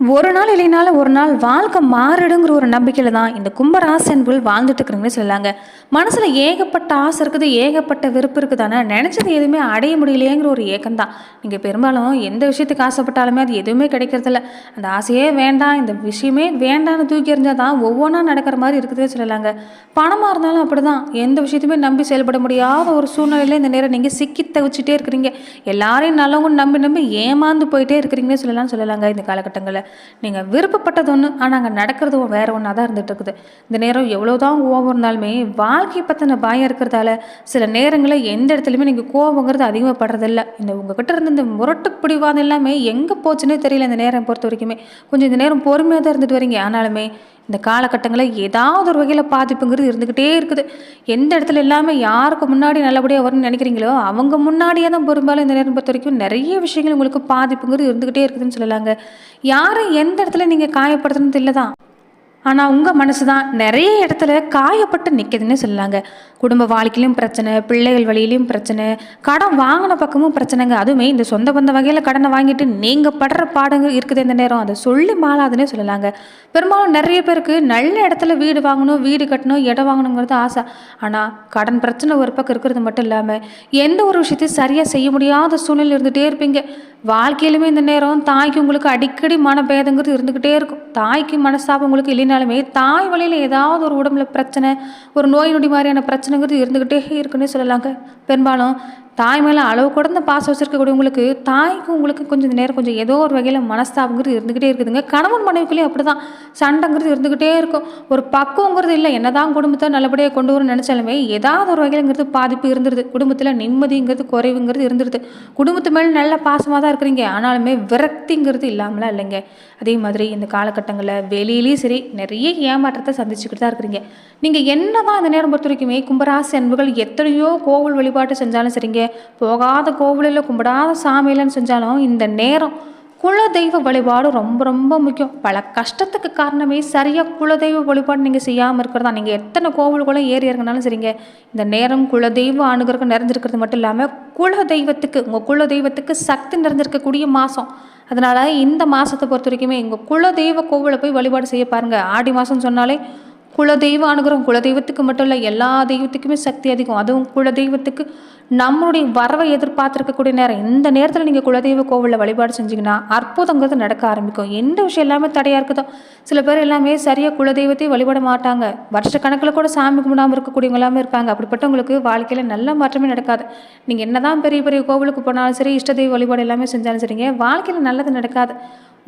ஒரு நாள் இல்லைனாலும் ஒரு நாள் வாழ்க்கை மாறிடுங்கிற ஒரு நம்பிக்கையில் தான் இந்த கும்பராசி அன்புகள் வாழ்ந்துட்டு இருக்கிறீங்கன்னு சொல்லலாங்க மனசில் ஏகப்பட்ட ஆசை இருக்குது ஏகப்பட்ட விருப்பம் இருக்குது. ஆனால் நினச்சது எதுவுமே அடைய முடியலையேங்கிற ஒரு ஏக்கம் தான் நீங்கள் பெரும்பாலும் எந்த விஷயத்துக்கு ஆசைப்பட்டாலுமே அது எதுவுமே கிடைக்கிறதில்ல. அந்த ஆசையே வேண்டாம் இந்த விஷயமே வேண்டாம்னு தூக்கி எறிஞ்சால் தான் ஒவ்வொன்றா நடக்கிற மாதிரி இருக்குதுன்னு சொல்லலாங்க. பணமாக இருந்தாலும் அப்படி தான் எந்த விஷயத்தையுமே நம்பி செயல்பட முடியாத ஒரு சூழ்நிலையில் இந்த நேரம் நீங்கள் சிக்கி தவிச்சிட்டே இருக்கிறீங்க. எல்லாரையும் நல்லவங்க நம்பி நம்பி ஏமாந்து போயிட்டே இருக்கிறீங்கன்னு சொல்லலாம் சொல்லலாங்க இந்த காலகட்டங்களில். நீங்கள் விருப்பப்பட்டது ஒன்று ஆனால் அங்கே நடக்கிறது வேறு ஒன்றா தான் இருந்துகிட்டு இருக்குது. இந்த நேரம் எவ்வளோதான் கோவம் இருந்தாலுமே வாழ்க்கை பற்றின பயம் இருக்கிறதால சில நேரங்களில் எந்த இடத்துலையுமே நீங்கள் கோவங்கிறது அதிகமாகப்படுறதில்ல இந்த உங்ககிட்ட இருந்த இந்த முரட்டு பிடிவாதம் எல்லாமே எங்கே போச்சுன்னே தெரியல இந்த நேரம் பொறுத்த வரைக்குமே. கொஞ்சம் இந்த நேரம் பொறுமையாக தான் இருந்துட்டு வரீங்க. ஆனாலுமே இந்த காலகட்டங்களில் ஏதாவது ஒரு வகையில் பாதிப்புங்கிறது இருந்துக்கிட்டே இருக்குது. எந்த இடத்துல எல்லாமே யாருக்கு முன்னாடி நல்லபடியாக வரும்னு நினைக்கிறீங்களோ அவங்க முன்னாடியே தான் பெரும்பாலும் இந்த நேரம் பொறுத்த வரைக்கும் நிறைய விஷயங்கள் உங்களுக்கு பாதிப்புங்கிறது இருந்துக்கிட்டே இருக்குதுன்னு சொல்லலாங்க. யாரை எந்த இடத்துல நீங்கள் காயப்படுத்துறது இல்லை தான் ஆனால் உங்கள் மனசு தான் நிறைய இடத்துல காயப்பட்டு நிற்கிதுன்னு சொல்லாங்க குடும்ப வாழ்க்கையிலும் பிரச்சனை பிள்ளைகள் வழியிலையும் பிரச்சனை கடன் வாங்கின பக்கமும் பிரச்சனைங்க. அதுவுமே இந்த சொந்த பந்த வகையில் கடனை வாங்கிட்டு நீங்கள் படுற பாடங்க இருக்குது இந்த நேரம்? அதை சொல்லி மாறாதுன்னு சொல்லலாங்க. பெரும்பாலும் நிறைய பேருக்கு நல்ல இடத்துல வீடு வாங்கணும் வீடு கட்டணும் இடம் வாங்கணுங்கிறது ஆசை. ஆனால் கடன் பிரச்சனை ஒரு பக்கம் இருக்கிறது மட்டும் இல்லாமல் எந்த ஒரு விஷயத்தையும் சரியாக செய்ய முடியாத சூழ்நிலை இருந்துகிட்டே இருப்பீங்க. வாழ்க்கையிலுமே இந்த நேரம் தாய்க்கு உங்களுக்கு அடிக்கடி மனபேதங்கிறது இருந்துக்கிட்டே இருக்கும். தாய்க்கு மனசாபம் உங்களுக்கு இல்லைன்னா இல்லைனாலுமே தாய் வழியில் ஏதாவது ஒரு உடம்புல பிரச்சனை ஒரு நோய் நொடி மாதிரியான பிரச்சனைங்கிறது இருந்துக்கிட்டே இருக்குன்னே சொல்லலாங்க. பெரும்பாலும் தாய் மேலே அளவு கடந்த பாசம் வச்சுருக்கக்கூடியவங்களுக்கு தாய்க்கு உங்களுக்கு கொஞ்சம் நேரம் கொஞ்சம் ஏதோ ஒரு வகையில் மனஸ்தாபங்கிறது இருந்துக்கிட்டே இருக்குதுங்க. கணவன் மனைவிக்குள்ளேயும் அப்படி தான் சண்டைங்கிறது இருந்துக்கிட்டே இருக்கும். ஒரு பக்குவங்கிறது இல்லை. என்னதான் குடும்பத்தை நல்லபடியாக கொண்டு வரணும்னு நினச்சாலுமே ஏதாவது ஒரு வகையிலங்கிறது பாதிப்பு இருந்துருது. குடும்பத்தில் நிம்மதிங்கிறது குறைவுங்கிறது இருந்துருது. குடும்பத்து மேலே நல்ல பாசமாக தான் இருக்கிறீங்க. ஆனாலுமே விரக்திங்கிறது இல்லாமலாம் இல்லைங்க. அதே மாதிரி இந்த காலகட்டங்களில் வெளியிலையும் சரி நிறைய ஏமாற்றத்தை சந்திச்சுக்கிட்டு தான் இருக்கிறீங்க. நீங்கள் என்ன தான் அந்த நேரம் பொறுத்த வரைக்குமே கும்பராசி அன்புகள் எத்தனையோ கோவில் வழிபாட்டு செஞ்சாலும் சரிங்க. போகாத கோவிலில் கும்பிடாத சாமியிலன்னு செஞ்சாலும் இந்த நேரம் குலதெய்வ வழிபாடு ரொம்ப ரொம்ப முக்கியம். பல கஷ்டத்துக்கு காரணமே சரியாக குலதெய்வ வழிபாடு நீங்கள் செய்யாமல் இருக்கிறதா? நீங்கள் எத்தனை கோவிலுக்குள்ளே ஏறி இறங்கினாலும் சரிங்க. இந்த நேரம் குலதெய்வ அணுகிறக்கு நிறைஞ்சிருக்கிறது மட்டும் இல்லாமல் குலதெய்வத்துக்கு உங்கள் குலதெய்வத்துக்கு சக்தி நிறைஞ்சிருக்கக்கூடிய மாதம் அதனால் இந்த மாதத்தை பொறுத்த வரைக்குமே எங்கள் குலதெய்வ கோவிலை போய் வழிபாடு செய்ய பாருங்கள் ஆடி மாதம் சொன்னாலே குலதெய்வ அனுகிரகம். குலதெய்வத்துக்கு மட்டும் இல்லை எல்லா தெய்வத்துக்குமே சக்தி அதிகம். அதுவும் குலதெய்வத்துக்கு நம்மளுடைய வரவை எதிர்பார்த்துருக்கக்கூடிய நேரம் இந்த நேரத்தில் நீங்கள் குலதெய்வ கோவிலில் வழிபாடு செஞ்சிங்கன்னா அற்புதங்கிறது நடக்க ஆரம்பிக்கும். எந்த விஷயம் எல்லாமே தடையாக இருக்குதோ. சில பேர் எல்லாமே சரியாக குலதெய்வத்தையும் வழிபட மாட்டாங்க. வருஷ கணக்கில் கூட சாமி கும்பிடாமல் இருக்கக்கூடியவங்க எல்லாமே இருப்பாங்க. அப்படிப்பட்டவங்களுக்கு வாழ்க்கையில் நல்ல மாற்றமே நடக்காது. நீங்கள் என்னதான் பெரிய பெரிய கோவிலுக்கு போனாலும் சரி இஷ்ட தெய்வ வழிபாடு எல்லாமே செஞ்சாலும் சரிங்க வாழ்க்கையில் நல்லது நடக்காது.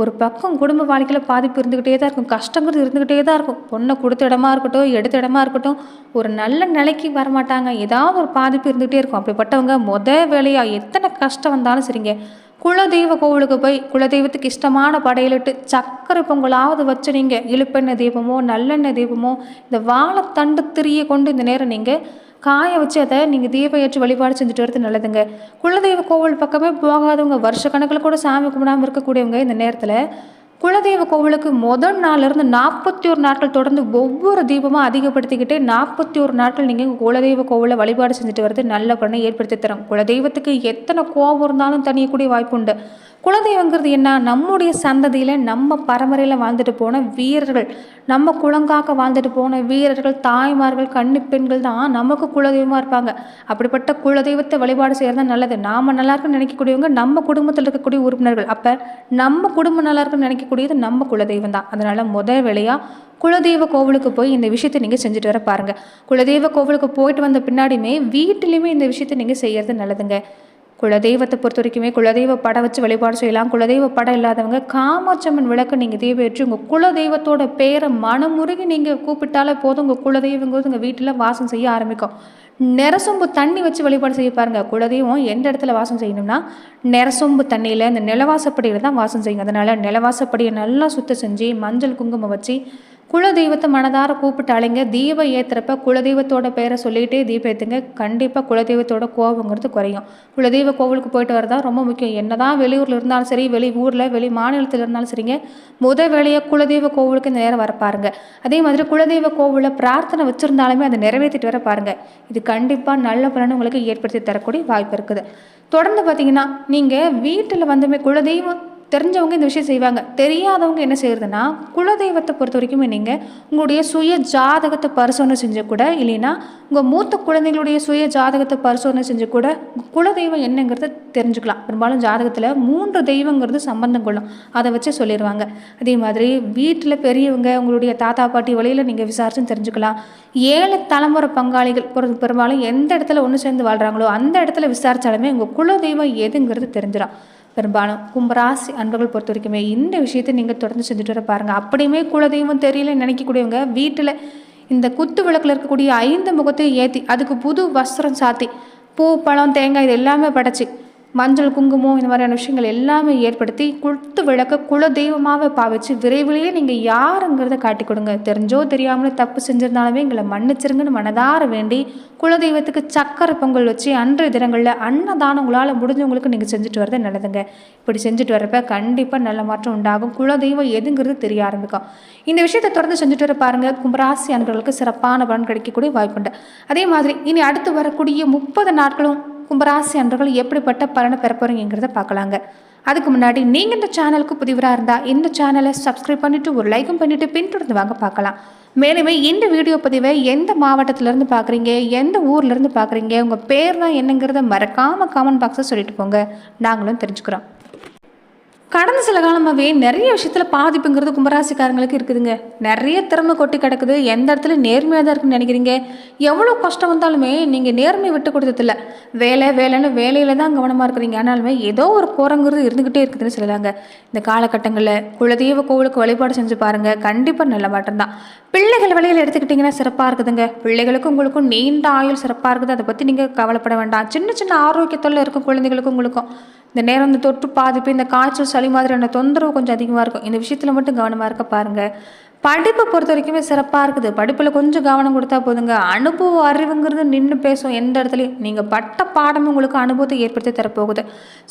ஒரு பக்கம் குடும்ப வாழ்க்கையில் பாதிப்பு இருந்துக்கிட்டே தான் இருக்கும். கஷ்டங்கிறது இருந்துக்கிட்டே தான் இருக்கும். பொண்ணை கொடுத்த இடமா இருக்கட்டும் எடுத்த இடமா இருக்கட்டும் ஒரு நல்ல நிலைக்கு வரமாட்டாங்க. ஏதாவது ஒரு பாதிப்பு இருந்துகிட்டே இருக்கும். அப்படிப்பட்டவங்க முத வேலையாக எத்தனை கஷ்டம் வந்தாலும் சரிங்க. குலதெய்வ கோவிலுக்கு போய் குலதெய்வத்துக்கு இஷ்டமான படையலிட்டு சக்கரை பொங்கலாவது வச்சு நீங்கள் இழுப்பெண்ணெய் தீபமோ நல்லெண்ணெய் தீபமோ இந்த வாழைத்தண்டு திரியை கொண்டு இந்த நேரம் நீங்கள் காய வச்சு அதை நீங்கள் தீபம் ஏற்றி வழிபாடு செஞ்சுட்டு வரது நல்லதுங்க. குலதெய்வ கோவில் பக்கமே போகாதவங்க வருஷ கணக்கில் கூட சாமி கும்பிடாமல் இருக்கக்கூடியவங்க இந்த நேரத்தில் குலதெய்வ கோவிலுக்கு முதல் நாள்லேருந்து நாற்பத்தி ஒரு நாட்கள் தொடர்ந்து ஒவ்வொரு தீபமாக அதிகப்படுத்திக்கிட்டே நாற்பத்தி ஒரு நாட்கள் நீங்கள் குலதெய்வ கோவிலை வழிபாடு செஞ்சுட்டு வரது நல்ல பலனை ஏற்படுத்தி தரும். குலதெய்வத்துக்கு எத்தனை கோபம் இருந்தாலும் தனியக்கூடிய வாய்ப்பு உண்டு. குலதெய்வங்கிறது என்ன? நம்முடைய சந்ததியில் நம்ம பரம்பரையில் வாழ்ந்துட்டு போன வீரர்கள் நம்ம குளங்காக்க வாழ்ந்துட்டு போன வீரர்கள் தாய்மார்கள் கண்ணு பெண்கள் தான் நமக்கு குலதெய்வமாக இருப்பாங்க. அப்படிப்பட்ட குலதெய்வத்தை வழிபாடு செய்கிறது தான் நல்லது. நாம் நல்லா இருக்குன்னு நினைக்கக்கூடியவங்க நம்ம குடும்பத்தில் இருக்கக்கூடிய உறுப்பினர்கள். அப்போ நம்ம குடும்பம் நல்லா இருக்குன்னு நினைக்கக்கூடியது நம்ம குலதெய்வம் தான். அதனால் முதல் வேலையாக குலதெய்வ கோவிலுக்கு போய் இந்த விஷயத்தை நீங்கள் செஞ்சுட்டு வர பாருங்கள் குலதெய்வ கோவிலுக்கு போயிட்டு வந்த பின்னாடியுமே வீட்டிலையுமே இந்த விஷயத்தை நீங்கள் செய்கிறது நல்லதுங்க. குலதெய்வத்தை பொறுத்த வரைக்குமே குலதெய்வ படம் வச்சு வழிபாடு செய்யலாம். குலதெய்வ படம் இல்லாதவங்க காமாட்சம்மன் விளக்கு நீங்கள் தீபம் உங்கள் குலதெய்வத்தோட பேரை மனமுருகி நீங்கள் கூப்பிட்டாலே போதும். உங்கள் குலதெய்வங்கிறது உங்கள் வீட்டில் வாசம் செய்ய ஆரம்பிக்கும். நெரசொம்பு தண்ணி வச்சு வழிபாடு செய்ய பாருங்கள் குலதெய்வம் எந்த இடத்துல வாசம் செய்யணும்னா நெரசொம்பு தண்ணியில் இந்த நிலவாசப்படியில் தான் வாசம் செய்யுங்க அதனால் நிலவாசப்படியை நல்லா சுத்தம் செஞ்சு மஞ்சள் குங்குமம் வச்சு குலதெய்வத்தை மனதார கூப்பிட்டு அழைங்க தீபம் ஏற்றுறப்ப குலதெய்வத்தோட பேரை சொல்லிகிட்டே தீபம் ஏற்றுங்க கண்டிப்பாக குலதெய்வத்தோட கோபங்கிறது குறையும். குலதெய்வ கோவிலுக்கு போயிட்டு வரதா ரொம்ப முக்கியம். என்னதான் வெளியூரில் இருந்தாலும் சரி வெளி ஊரில் வெளி மாநிலத்தில் இருந்தாலும் சரிங்க முத வேலையை குலதெய்வ கோவிலுக்கு இந்த நேரம் வர பாருங்க. அதே மாதிரி குலதெய்வ கோவிலில் பிரார்த்தனை வச்சுருந்தாலுமே அதை நிறைவேற்றிட்டு வர பாருங்கள் இது கண்டிப்பாக நல்ல பலனை உங்களுக்கு ஏற்படுத்தி தரக்கூடிய வாய்ப்பு இருக்குது. தொடர்ந்து பார்த்தீங்கன்னா நீங்கள் வீட்டில் வந்துமே குலதெய்வம் தெரிஞ்சவங்க இந்த விஷயம் செய்வாங்க. தெரியாதவங்க என்ன செய்யறதுன்னா குலதெய்வத்தை பொறுத்த வரைக்குமே நீங்கள் உங்களுடைய சுய ஜாதகத்தை பரிசோதனை செஞ்சு கூட இல்லைன்னா உங்கள் மூத்த குழந்தைகளுடைய சுய ஜாதகத்தை பரிசோதனை செஞ்சு கூட குலதெய்வம் என்னங்கிறத தெரிஞ்சுக்கலாம். பெரும்பாலும் ஜாதகத்தில் மூன்று தெய்வங்கிறது சம்பந்தம் கொள்ளும். அதை வச்சு சொல்லிடுவாங்க அதே மாதிரி வீட்டில் பெரியவங்க உங்களுடைய தாத்தா பாட்டி வழியில் நீங்கள் விசாரிச்சுன்னு தெரிஞ்சுக்கலாம். ஏழு தலைமுறை பங்காளிகள் பெரும்பாலும் எந்த இடத்துல ஒன்று சேர்ந்து வாழ்கிறாங்களோ அந்த இடத்துல விசாரித்தாலுமே உங்கள் குலதெய்வம் எதுங்கிறது தெரிஞ்சிடும் பெரும்பாலும் கும்பராசி அன்பர்கள் பொறுத்த வரைக்குமே இந்த விஷயத்தை நீங்கள் தொடர்ந்து செஞ்சுட்டு வர பாருங்கள் அப்படியுமே குலதெய்வம் தெரியல நினைக்கக்கூடியவங்க வீட்டில் இந்த குத்து விளக்கில் இருக்கக்கூடிய ஐந்து முகத்தையும் ஏற்றி அதுக்கு புது வஸ்திரம் சாத்தி பூ பழம் தேங்காய் இது எல்லாமே படைச்சி மஞ்சள் குங்குமம் இந்த மாதிரியான விஷயங்கள் எல்லாமே ஏற்படுத்தி குத்து விளக்க குல தெய்வமாகவே பாவிச்சு விரைவிலேயே நீங்கள் யாருங்கிறத காட்டி கொடுங்க. தெரிஞ்சோ தெரியாமலோ தப்பு செஞ்சிருந்தாலுமே எங்களை மன்னிச்சிருங்கன்னு மனதார வேண்டி குலதெய்வத்துக்கு சக்கரை பொங்கல் வச்சு அன்றைய தினங்களில் அன்னதானம் உங்களால் முடிஞ்சவங்களுக்கு நீங்கள் செஞ்சுட்டு வரது நல்லதுங்க. இப்படி செஞ்சுட்டு வரப்ப கண்டிப்பாக நல்ல மாற்றம் உண்டாகும். குலதெய்வம் எதுங்கிறது தெரிய ஆரம்பிக்கும். இந்த விஷயத்தை தொடர்ந்து செஞ்சுட்டு வர பாருங்கள் கும்பராசி அன்பர்களுக்கு சிறப்பான பலன் கிடைக்கக்கூடிய வாய்ப்புண்டு. அதே மாதிரி இனி அடுத்து வரக்கூடிய முப்பது நாட்களும் கும்பராசி அன்றர்கள் எப்படிப்பட்ட பலனை பெற போகிறீங்கிறத பார்க்கலாங்க. அதுக்கு முன்னாடி நீங்கள் இந்த சேனலுக்கு புதிவராக இருந்தால் இந்த சேனலை சப்ஸ்கிரைப் பண்ணிவிட்டு ஒரு லைக்கும் பண்ணிவிட்டு பின்தொடர்ந்து வாங்க பார்க்கலாம். மேலுமே இந்த வீடியோ பதிவை எந்த மாவட்டத்திலேருந்து பார்க்குறீங்க எந்த ஊர்லேருந்து பார்க்குறீங்க உங்கள் பேர் தான் என்னங்கிறத மறக்காமல் காமெண்ட் பாக்ஸை சொல்லிட்டு போங்க. நாங்களும் தெரிஞ்சுக்கிறோம். கடந்த சில காலமாகவே நிறைய விஷயத்தில் பாதிப்புங்கிறது கும்பராசிக்காரங்களுக்கு இருக்குதுங்க. நிறைய திறமை கொட்டி கிடக்குது. எந்த இடத்துல நேர்மையாக தான் இருக்குன்னு நினைக்கிறீங்க? எவ்வளோ கஷ்டம் வந்தாலுமே நீங்கள் நேர்மை விட்டு கொடுத்ததில்ல. வேலை வேலைன்னு வேலையில் தான் கவனமாக இருக்கிறீங்க. ஆனாலுமே ஏதோ ஒரு குரங்கிறது இருந்துக்கிட்டே இருக்குதுன்னு சொல்லலாங்க. இந்த காலகட்டங்களில் குலதெய்வ கோவிலுக்கு வழிபாடு செஞ்சு பாருங்கள் கண்டிப்பாக நல்ல மாற்றம் பிள்ளைகள் வழியில் எடுத்துக்கிட்டிங்கன்னா சிறப்பாக இருக்குதுங்க. பிள்ளைகளுக்கும் உங்களுக்கும் நீண்ட ஆயுள் சிறப்பாக இருக்குது. அதை பற்றி நீங்கள் கவலைப்பட வேண்டாம். சின்ன சின்ன ஆரோக்கியத்தொல்லை இருக்கும் குழந்தைகளுக்கும் உங்களுக்கும். இந்த நேரம் இந்த தொற்று பாதிப்பு இந்த காய்ச்சல் சளி மாதிரியான தொந்தரவு கொஞ்சம் அதிகமாக இருக்கும். இந்த விஷயத்தில் மட்டும் கவனமாக இருக்க பாருங்கள் படிப்பை பொறுத்த வரைக்குமே சிறப்பாக இருக்குது. படிப்பில் கொஞ்சம் கவனம் கொடுத்தா போதுங்க. அனுபவ அறிவுங்கிறது நின்று பேசும் எந்த இடத்துலையும். நீங்கள் பட்ட பாடமும் உங்களுக்கு அனுபவத்தை ஏற்படுத்தி தரப்போகுது.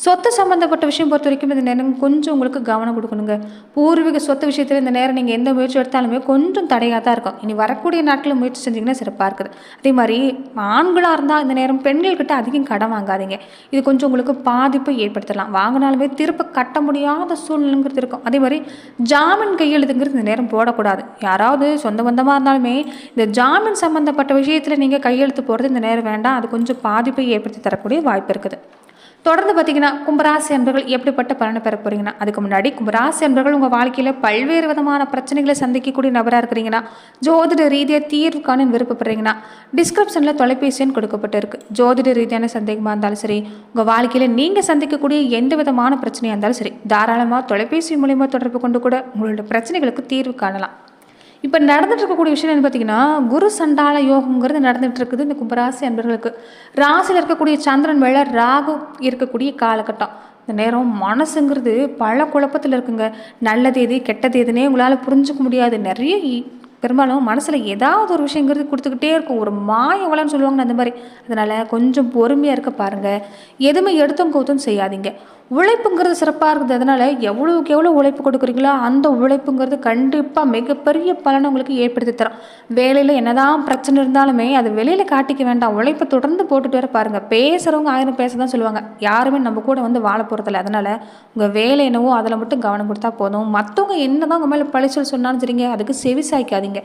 சொத்து சம்மந்தப்பட்ட விஷயம் பொறுத்த வரைக்கும் இந்த நேரம் கொஞ்சம் உங்களுக்கு கவனம் கொடுக்கணுங்க. பூர்வீக சொத்து விஷயத்தில் இந்த நேரம் நீங்கள் எந்த முயற்சி எடுத்தாலுமே கொஞ்சம் தடையாக தான் இருக்கும். இனி வரக்கூடிய நாட்களில் முயற்சி செஞ்சீங்கன்னா சிறப்பாக இருக்குது. அதே மாதிரி ஆண்களாக இருந்தால் இந்த நேரம் பெண்கள்கிட்ட அதிகம் கடன் வாங்காதீங்க. இது கொஞ்சம் உங்களுக்கு பாதிப்பை ஏற்படுத்தலாம். வாங்கினாலுமே திருப்ப கட்ட முடியாத சூழ்நிலைங்கிறது இருக்கும். அதே மாதிரி ஜாமீன் கையெழுத்துங்கிறது இந்த நேரம் போடக்கூடாது யாராவது சொந்த பந்தமாக இருந்தாலுமே இந்த ஜாமீன் சம்மந்தப்பட்ட விஷயத்தில் நீங்கள் கையெழுத்து போகிறது இந்த நேரம் வேண்டாம். அது கொஞ்சம் பாதிப்பை ஏற்படுத்தி தரக்கூடிய வாய்ப்பு இருக்குது. தொடர்ந்து பார்த்தீங்கன்னா கும்பராசி அன்பர்கள் எப்படிப்பட்ட பலனை பெற போறீங்கன்னா அதுக்கு முன்னாடி கும்பராசி அன்பர்கள் உங்கள் வாழ்க்கையில் பல்வேறு விதமான பிரச்சனைகளை சந்திக்கக்கூடிய நபராக இருக்கிறீங்கன்னா ஜோதிட ரீதியாக தீர்வு காண விருப்பப்படுறீங்கன்னா டிஸ்கிரிப்ஷனில் தொலைபேசி எண் கொடுக்கப்பட்டிருக்கு. ஜோதிட ரீதியான சந்தேகமாக இருந்தாலும் சரி உங்கள் வாழ்க்கையில் நீங்கள் சந்திக்கக்கூடிய எந்த விதமான பிரச்சனையாக இருந்தாலும் சரி தாராளமாக தொலைபேசி மூலிமா தொடர்பு கொண்டு கூட உங்களோட பிரச்சனைகளுக்கு தீர்வு காணலாம். இப்போ நடந்துட்டு இருக்கக்கூடிய விஷயம் என்ன பார்த்தீங்கன்னா குரு சண்டால யோகங்கிறது நடந்துட்டு இருக்குது இந்த கும்பராசி அன்பர்களுக்கு. ராசியில் இருக்கக்கூடிய சந்திரன் வேலை ராகு இருக்கக்கூடிய காலகட்டம். இந்த நேரம் மனசுங்கிறது பல குழப்பத்தில் இருக்குங்க. நல்லது எது கெட்டது எதுனே உங்களால் புரிஞ்சுக்க முடியாது. நிறைய பெரும்பாலும் மனசில் ஏதாவது ஒரு விஷயங்கிறது கொடுத்துக்கிட்டே இருக்கும். ஒரு மாய வளன்னு சொல்லுவாங்க அந்த மாதிரி. அதனால் கொஞ்சம் பொறுமையாக இருக்க பாருங்கள் எதுவுமே எடுத்தும் கவுத்தும் செய்யாதீங்க. உழைப்புங்கிறது சிறப்பாக இருக்குது. அதனால் எவ்வளோக்கு எவ்வளோ உழைப்பு கொடுக்குறீங்களோ அந்த உழைப்புங்கிறது கண்டிப்பாக மிகப்பெரிய பலனை உங்களுக்கு ஏற்படுத்தி தரும். வேலையில் என்னதான் பிரச்சனை இருந்தாலுமே அது வெளியில் காட்டிக்க வேண்டாம். உழைப்பை தொடர்ந்து போட்டுட்டு வர பாருங்கள் பேசுகிறவங்க ஆயிரம் பேச தான் சொல்லுவாங்க. யாருமே நம்ம கூட வந்து வாழ போகிறதில்ல அதனால் உங்கள் வேலை என்னவோ அதில் மட்டும் கவனம் கொடுத்தா போதும். மற்றவங்க என்ன தான் உங்கள் மேலே பழிச்சல் சொன்னாலும் சரிங்க. அதுக்கு செவி சாய்க்காதீங்க.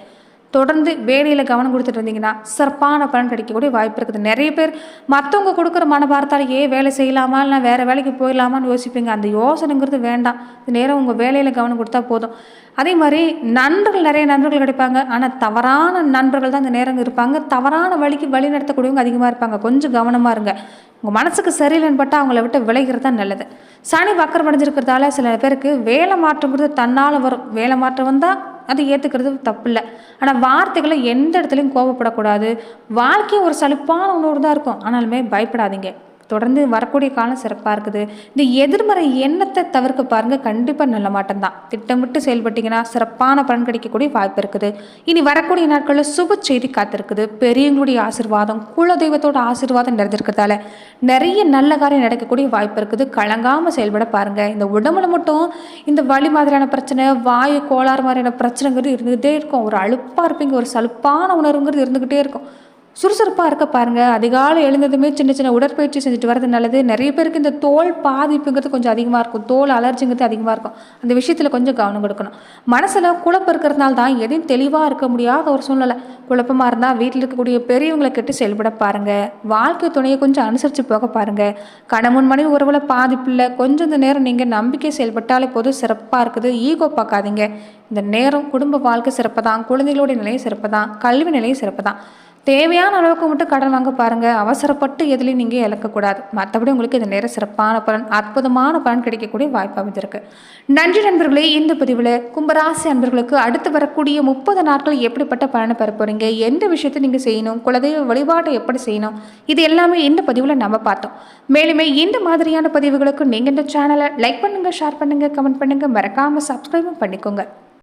தொடர்ந்து வேலையில் கவனம் கொடுத்துட்டு இருந்தீங்கன்னா சிறப்பான பலன் கிடைக்கக்கூடிய வாய்ப்பு இருக்குது. நிறைய பேர் மற்றவங்க கொடுக்குற மனபாரத்தாலேயே வேலை செய்யலாமா? இல்லை வேறு வேலைக்கு போயிடலாமான்னு யோசிப்பீங்க. அந்த யோசனைங்கிறது வேண்டாம். இந்த நேரம் உங்கள் வேலையில் கவனம் கொடுத்தா போதும். அதே மாதிரி நண்பர்கள் நிறைய நண்பர்கள் கிடைப்பாங்க. ஆனால் தவறான நண்பர்கள் தான் இந்த நேரம் இருப்பாங்க. தவறான வழிக்கு வழி நடத்தக்கூடியவங்க அதிகமாக இருப்பாங்க. கொஞ்சம் கவனமாக இருங்க. உங்கள் மனசுக்கு சரியில்லைன்னு பட்டால் அவங்கள விட்டு விலகிறது தான் நல்லது. சனி வக்கரம் அடைஞ்சிருக்கிறதால சில பேருக்கு வேலை மாற்றங்கிறது தன்னால் வரும். வேலை மாற்றம் வந்தால் அதை ஏற்றுக்கிறது தப்பு இல்லை ஆனால் வார்த்தைகளை எந்த இடத்துலையும் கோபப்படக்கூடாது வாழ்க்கை ஒரு சலிப்பான உணர்வு தான் இருக்கும். ஆனாலுமே பயப்படாதீங்க. தொடர்ந்து வரக்கூடிய காலம் சிறப்பாக இருக்குது. இந்த எதிர்மறை எண்ணத்தை தவிர்க்க பாருங்கள் கண்டிப்பாக நல்ல மாட்டம் தான். திட்டமிட்டு செயல்பட்டீங்கன்னா சிறப்பான பலன் கிடைக்கக்கூடிய வாய்ப்பு இருக்குது. இனி வரக்கூடிய நாட்களில் சுப செய்தி காத்திருக்குது. பெரியவங்களுடைய ஆசீர்வாதம் குலதெய்வத்தோட ஆசீர்வாதம் நிறைஞ்சிருக்கிறதால நிறைய நல்ல காரியம் நடக்கக்கூடிய வாய்ப்பு இருக்குது. கலங்காமல் செயல்பட பாருங்கள் இந்த உடம்புல மட்டும் இந்த வழி மாதிரியான பிரச்சனை வாயு கோளாறு மாதிரியான பிரச்சனைங்கிறது இருந்துகிட்டே இருக்கும். ஒரு அழுப்பாக இருப்பீங்க. ஒரு சலுப்பான உணர்வுங்கிறது இருந்துக்கிட்டே இருக்கும். சுறுசுறுப்பாக இருக்க பாருங்கள் அதிகாலை எழுந்ததுமே சின்ன சின்ன உடற்பயிற்சி செஞ்சுட்டு வரது நல்லது. நிறைய பேருக்கு இந்த தோல் பாதிப்புங்கிறது கொஞ்சம் அதிகமாக இருக்கும். தோல் அலர்ஜிங்கிறது அதிகமாக இருக்கும். அந்த விஷயத்தில் கொஞ்சம் கவனம் கொடுக்கணும். மனசில் குழப்பம் இருக்கிறதுனால தான் எதையும் தெளிவாக இருக்க முடியாத ஒரு சூழ்நிலை. குழப்பமாக இருந்தால் வீட்டில் இருக்கக்கூடிய பெரியவங்களை கெட்டு செயல்பட பாருங்கள் வாழ்க்கை துணையை கொஞ்சம் அனுசரித்து போக பாருங்கள் கணவன் மனைவி உறவில் பாதிப்பில்லை கொஞ்சம் இந்த நேரம் நீங்கள் நம்பிக்கை செயல்பட்டாலே போதும். சிறப்பாக இருக்குது. ஈகோ பார்க்காதீங்க. இந்த நேரம் குடும்ப வாழ்க்கை சிறப்பு தான் குழந்தைகளுடைய நிலையும் சிறப்பு தான் கல்வி நிலையும் சிறப்பு தான் தேவையான அளவுக்கு மட்டும் கடன் வாங்க பாருங்கள் அவசரப்பட்டு எதுலையும் நீங்கள் இழக்கக்கூடாது. மற்றபடி உங்களுக்கு இந்த நேரம் சிறப்பான பலன் அற்புதமான பலன் கிடைக்கக்கூடிய வாய்ப்பு அமைஞ்சிருக்கு. நன்றி நண்பர்களே இந்த பதிவில் கும்பராசி அன்பர்களுக்கு அடுத்து வரக்கூடிய முப்பது நாட்கள் எப்படிப்பட்ட பலனை பெற போகிறீங்க எந்த விஷயத்தை நீங்கள் செய்யணும்? குலதெய்வ வழிபாட்டை எப்படி செய்யணும்? இது எல்லாமே இந்த பதிவில் நம்ம பார்த்தோம். மேலுமே இந்த மாதிரியான பதிவுகளுக்கு நீங்கள் இந்த சேனலை லைக் பண்ணுங்கள் ஷேர் பண்ணுங்கள் கமெண்ட் பண்ணுங்கள் மறக்காமல் சப்ஸ்கிரைபும் பண்ணிக்கோங்க.